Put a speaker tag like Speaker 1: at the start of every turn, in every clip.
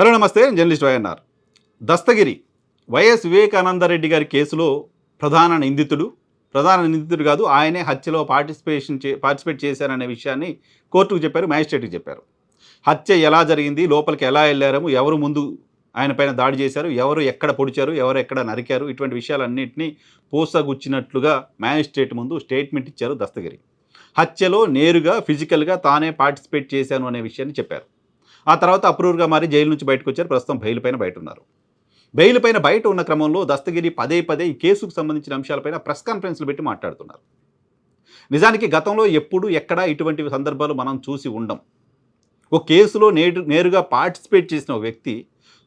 Speaker 1: Hello నమస్తే journalist YNR. Dastagiri YS Vivekananda Reddy గారి కేసులో ప్రధాన నిందితుడు ప్రధాన నిందితుడు కాదు ఆయనే హత్యలో పార్టిసిపేషన్ చే పార్టిసిపేట్ చేశారనే విషయాన్ని కోర్టుకు చెప్పారు మ్యాజిస్ట్రేట్కి చెప్పారు. హత్య ఎలా జరిగింది లోపలికి ఎలా వెళ్ళారు ఎవరు ముందు ఆయన పైన దాడి చేశారు ఎవరు ఎక్కడ పొడిచారు ఎవరు ఎక్కడ నరికారు ఇటువంటి విషయాలన్నింటినీ పోసగుచ్చినట్లుగా మ్యాజిస్ట్రేట్ ముందు స్టేట్మెంట్ ఇచ్చారు దస్తగిరి. హత్యలో నేరుగా ఫిజికల్గా తానే పార్టిసిపేట్ చేశాను అనే విషయాన్ని చెప్పారు. ఆ తర్వాత అప్రూవ్గా మారి జైలు నుంచి బయటకు వచ్చారు. ప్రస్తుతం బెయిల్ పైన బయట ఉన్నారు బెయిల్ పైన బయట ఉన్న క్రమంలో దస్తగిరి పదే పదే ఈ కేసుకు సంబంధించిన అంశాలపైన ప్రెస్ కాన్ఫరెన్స్లు పెట్టి మాట్లాడుతున్నారు. నిజానికి గతంలో ఎప్పుడు ఎక్కడా ఇటువంటి సందర్భాలు మనం చూసి ఉండం. ఓ కేసులో నేరు నేరుగా పార్టిసిపేట్ చేసిన ఒక వ్యక్తి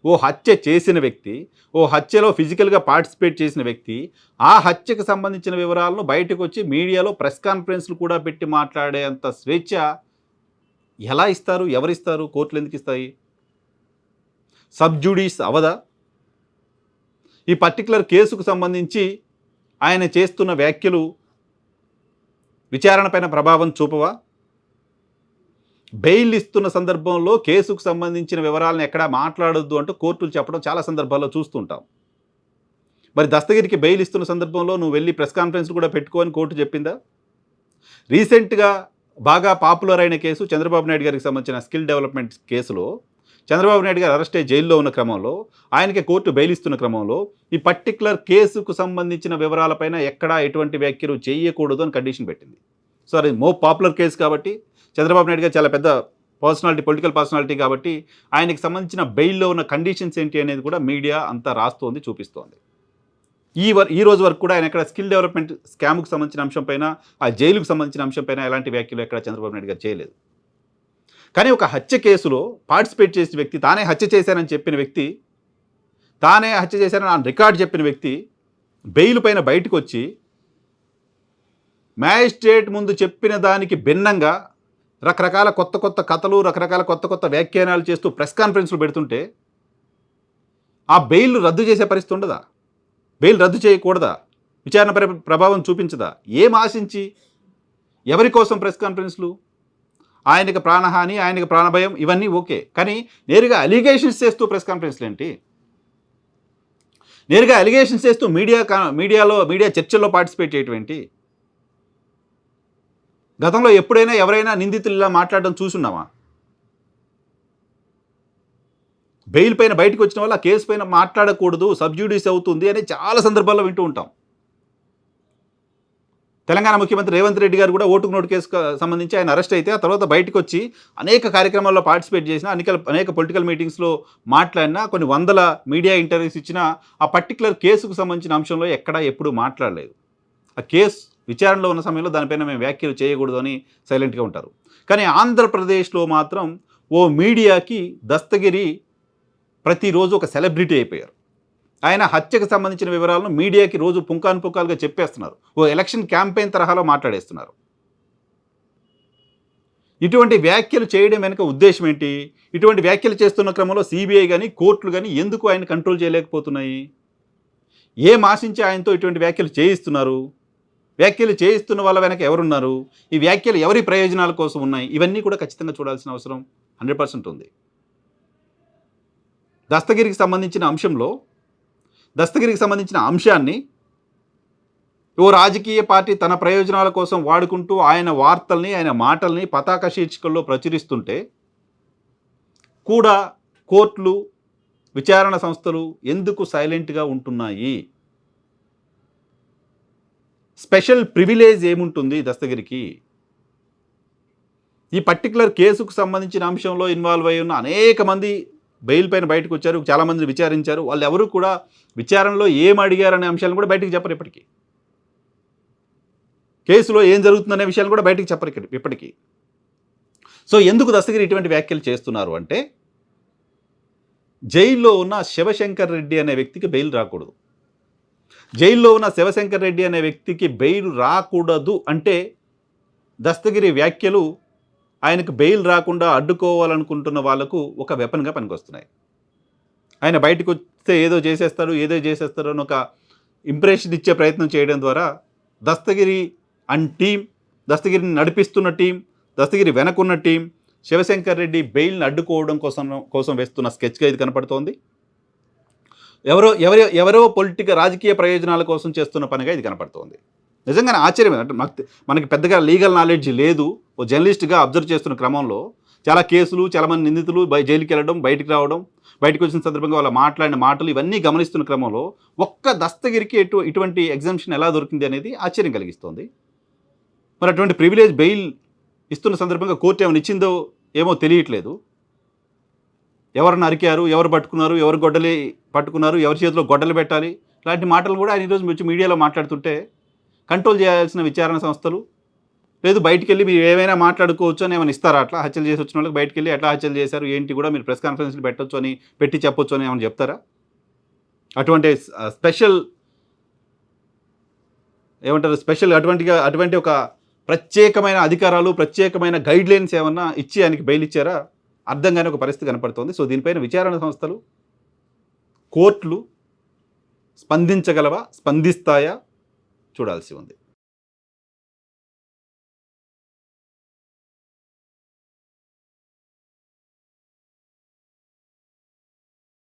Speaker 1: ఓ హత్య చేసిన వ్యక్తి ఓ హత్యలో ఫిజికల్గా పార్టిసిపేట్ చేసిన వ్యక్తి ఆ హత్యకు సంబంధించిన వివరాలను బయటకు వచ్చి మీడియాలో ప్రెస్ కాన్ఫరెన్స్లు కూడా పెట్టి మాట్లాడేంత స్వేచ్ఛ ఎలా ఇస్తారు? ఎవరిస్తారు? కోర్టులు ఎందుకు ఇస్తాయి? సబ్జుడీస్ అవదా? ఈ పర్టికులర్ కేసుకు సంబంధించి ఆయన చేస్తున్న వ్యాఖ్యలు విచారణపైన ప్రభావం చూపవా? బెయిల్ ఇస్తున్న సందర్భంలో కేసుకు సంబంధించిన వివరాలను ఎక్కడా మాట్లాడొద్దు అంటూ కోర్టులు చెప్పడం చాలా సందర్భాల్లో చూస్తుంటాం. మరి దస్తగిరికి బెయిల్ ఇస్తున్న సందర్భంలో నువ్వు వెళ్ళి ప్రెస్ కాన్ఫరెన్స్ కూడా పెట్టుకోని కోర్టు చెప్పిందా? రీసెంట్గా బాగా పాపులర్ అయిన కేసు చంద్రబాబు నాయుడు గారికి సంబంధించిన స్కిల్ డెవలప్మెంట్ కేసులో చంద్రబాబు నాయుడు గారు అరెస్ట్ అయ్యి జైల్లో ఉన్న క్రమంలో ఆయనకి కోర్టు బెయిల్ ఇస్తున్న క్రమంలో ఈ పర్టికులర్ కేసుకు సంబంధించిన వివరాలపైన ఎక్కడా ఎటువంటి వ్యాఖ్యలు చేయకూడదు అని కండిషన్ పెట్టింది. సో అది మో పాపులర్ కేసు కాబట్టి చంద్రబాబు నాయుడు గారు చాలా పెద్ద పర్సనాలిటీ పొలిటికల్ పర్సనాలిటీ కాబట్టి ఆయనకి సంబంధించిన బెయిల్లో ఉన్న కండిషన్స్ ఏంటి అనేది కూడా మీడియా అంతా రాస్తోంది చూపిస్తోంది. ఈ వర్ ఈ రోజు వరకు కూడా ఆయన ఎక్కడ స్కిల్ డెవలప్మెంట్ స్కామ్కు సంబంధించిన అంశం పైన ఆ జైలుకు సంబంధించిన అంశం పైన ఎలాంటి వ్యాఖ్యలు ఎక్కడ చంద్రబాబు నాయుడు గారు చేయలేదు. కానీ ఒక హత్య కేసులో పార్టిసిపేట్ చేసిన వ్యక్తి తానే హత్య చేశానని చెప్పిన వ్యక్తి తానే హత్య చేశానని ఆ రికార్డ్ చెప్పిన వ్యక్తి బెయిల్ పైన బయటకు వచ్చి మ్యాజిస్ట్రేట్ ముందు చెప్పిన దానికి భిన్నంగా రకరకాల కొత్త కొత్త కథలు రకరకాల కొత్త కొత్త వ్యాఖ్యానాలు చేస్తూ ప్రెస్ కాన్ఫరెన్స్లు పెడుతుంటే ఆ బెయిల్ రద్దు చేసే పరిస్థితి ఉండదా? బెయిల్ రద్దు చేయకూడదా? విచారణ ప్రభావం చూపించదా? ఏం ఆశించి? ఎవరి కోసం ప్రెస్ కాన్ఫరెన్స్లు? ఆయనకి ప్రాణహాని ఆయనకి ప్రాణభయం ఇవన్నీ ఓకే. కానీ నేరుగా అలిగేషన్స్ చేస్తూ ప్రెస్ కాన్ఫరెన్స్లు ఏంటి? నేరుగా అలిగేషన్స్ చేస్తూ మీడియా కా- మీడియాలో మీడియా చర్చల్లో పార్టిసిపేట్ చేయటం ఏంటి? గతంలో ఎప్పుడైనా ఎవరైనా నిందితులు ఇలా మాట్లాడడం చూసున్నామా బెయిల్ పైన బయటకు వచ్చిన వల్ల ఆ కేసు పైన మాట్లాడకూడదు సబ్జ్యూడీస్ అవుతుంది అని చాలా సందర్భాల్లో వింటూ ఉంటాం. తెలంగాణ ముఖ్యమంత్రి రేవంత్ రెడ్డి గారు కూడా ఓటుకు నోటు కేసుకు సంబంధించి ఆయన అరెస్ట్ అయితే ఆ తర్వాత బయటకు వచ్చి అనేక కార్యక్రమాల్లో పార్టిసిపేట్ చేసిన అనేక అనేక పొలిటికల్ మీటింగ్స్లో మాట్లాడినా కొన్ని వందల మీడియా ఇంటర్వ్యూస్ ఇచ్చిన ఆ పర్టికులర్ కేసుకు సంబంధించిన అంశంలో ఎక్కడా ఎప్పుడూ మాట్లాడలేదు. ఆ కేసు విచారణలో ఉన్న సమయంలో దానిపైన మేము వ్యాఖ్యలు చేయకూడదు అని సైలెంట్గా ఉంటారు. కానీ ఆంధ్రప్రదేశ్లో మాత్రం ఓ మీడియాకి దస్తగిరి ప్రతిరోజు ఒక సెలబ్రిటీ అయిపోయారు. ఆయన హత్యకు సంబంధించిన వివరాలను మీడియాకి రోజు పుంకాను పుంకాలుగా చెప్పేస్తున్నారు. ఓ ఎలక్షన్ క్యాంపెయిన్ తరహాలో మాట్లాడేస్తున్నారు. ఇటువంటి వ్యాఖ్యలు చేయడం వెనుక ఉద్దేశం ఏంటి? ఇటువంటి వ్యాఖ్యలు చేస్తున్న క్రమంలో సిబిఐ కానీ కోర్టులు కానీ ఎందుకు ఆయన కంట్రోల్ చేయలేకపోతున్నాయి? ఏం ఆశించి ఆయనతో ఇటువంటి వ్యాఖ్యలు చేయిస్తున్నారు? వ్యాఖ్యలు చేయిస్తున్న వాళ్ళ వెనక ఎవరున్నారు? ఈ వ్యాఖ్యలు ఎవరి ప్రయోజనాల కోసం ఉన్నాయి? ఇవన్నీ కూడా ఖచ్చితంగా చూడాల్సిన అవసరం హండ్రెడ్ పర్సెంట్ ఉంది. దస్తగిరికి సంబంధించిన అంశంలో దస్తగిరికి సంబంధించిన అంశాన్ని ఓ రాజకీయ పార్టీ తన ప్రయోజనాల కోసం వాడుకుంటూ ఆయన వార్తల్ని ఆయన మాటల్ని పతాక శీర్షికల్లో ప్రచురిస్తుంటే కూడా కోర్టులు విచారణ సంస్థలు ఎందుకు సైలెంట్గా ఉంటున్నాయి? స్పెషల్ ప్రివిలేజ్ ఏముంటుంది దస్తగిరికి? ఈ పర్టికులర్ కేసుకు సంబంధించిన అంశంలో ఇన్వాల్వ్ అయి ఉన్న అనేక మంది బెయిల్ పైన బయటకు వచ్చారు చాలామందిని విచారించారు వాళ్ళు ఎవరు కూడా విచారణలో ఏం అడిగారనే అంశాలను కూడా బయటికి చెప్పరు ఇప్పటికీ. కేసులో ఏం జరుగుతుందనే విషయాలు కూడా బయటికి చెప్పరు ఇక్కడ ఇప్పటికీ. సో ఎందుకు దస్తగిరి ఇటువంటి వ్యాఖ్యలు చేస్తున్నారు అంటే జైల్లో ఉన్న శివశంకర్ రెడ్డి అనే వ్యక్తికి బెయిల్ రాకూడదు. జైల్లో ఉన్న శివశంకర్ రెడ్డి అనే వ్యక్తికి బెయిల్ రాకూడదు అంటే దస్తగిరి వ్యాఖ్యలు ఆయనకు బెయిల్ రాకుండా అడ్డుకోవాలనుకుంటున్న వాళ్ళకు ఒక వెపన్గా పనికొస్తున్నాయి. ఆయన బయటకు వస్తే ఏదో చేసేస్తారు ఏదో చేసేస్తారు అని ఒక ఇంప్రెషన్ ఇచ్చే ప్రయత్నం చేయడం ద్వారా దస్తగిరి అండ్ టీం దస్తగిరిని నడిపిస్తున్న టీం దస్తగిరి వెనకున్న టీం శివశంకర్ రెడ్డి బెయిల్ని అడ్డుకోవడం కోసం కోసం వేస్తున్న స్కెచ్గా ఇది కనపడుతోంది. ఎవరో ఎవరో ఎవరో పొలిటికల్ రాజకీయ ప్రయోజనాల కోసం చేస్తున్న పనిగా ఇది కనపడుతోంది. నిజంగానే ఆశ్చర్యమే. అంటే మాకు మనకి పెద్దగా లీగల్ నాలెడ్జ్ లేదు. ఓ జర్నలిస్ట్గా అబ్జర్వ్ చేస్తున్న క్రమంలో చాలా కేసులు చాలా మంది నిందితులు బై జైలుకి వెళ్ళడం బయటికి రావడం బయటకు వచ్చిన సందర్భంగా వాళ్ళ మాట్లాడిన మాటలు ఇవన్నీ గమనిస్తున్న క్రమంలో ఒక్క దస్తగిరికి ఎటు ఇటువంటి ఎగ్జామ్షన్ ఎలా దొరికింది అనేది ఆశ్చర్యం కలిగిస్తోంది. మరి అటువంటి ప్రివిలేజ్ బెయిల్ ఇస్తున్న సందర్భంగా కోర్టు ఏమైనా ఇచ్చిందో ఏమో తెలియట్లేదు. ఎవరు నరికారు ఎవరు పట్టుకున్నారు ఎవరు గొడ్డలి పట్టుకున్నారు ఎవరి చేతిలో గొడ్డలు పెట్టాలి ఇలాంటి మాటలు కూడా ఆయన ఈరోజు వచ్చి మీడియాలో మాట్లాడుతుంటే కంట్రోల్ చేయాల్సిన విచారణ సంస్థలు? లేదు బయటికి వెళ్ళి మీరు ఏమైనా మాట్లాడుకోవచ్చు అని ఏమైనా ఇస్తారా? అట్లా హత్యలు చేసి వచ్చిన వాళ్ళకి బయటికి వెళ్ళి ఎట్లా హత్యలు చేశారు? ఏంటి కూడా మీరు ప్రెస్ కాన్ఫరెన్స్లు పెట్టొచ్చు అని పెట్టి చెప్పొచ్చు అని ఏమైనా చెప్తారా? అటువంటి స్పెషల్ ఏమంటారు? స్పెషల్ అటువంటిగా అటువంటి ఒక ప్రత్యేకమైన అధికారాలు ప్రత్యేకమైన గైడ్ లైన్స్ ఏమన్నా ఇచ్చి ఆయనకి బెయిల్ ఇచ్చారా? అర్థం కాని ఒక పరిస్థితి కనపడుతోంది. సో దీనిపైన విచారణ సంస్థలు కోర్టులు స్పందించగలవా? స్పందిస్తాయా? చూడాల్సి ఉంది.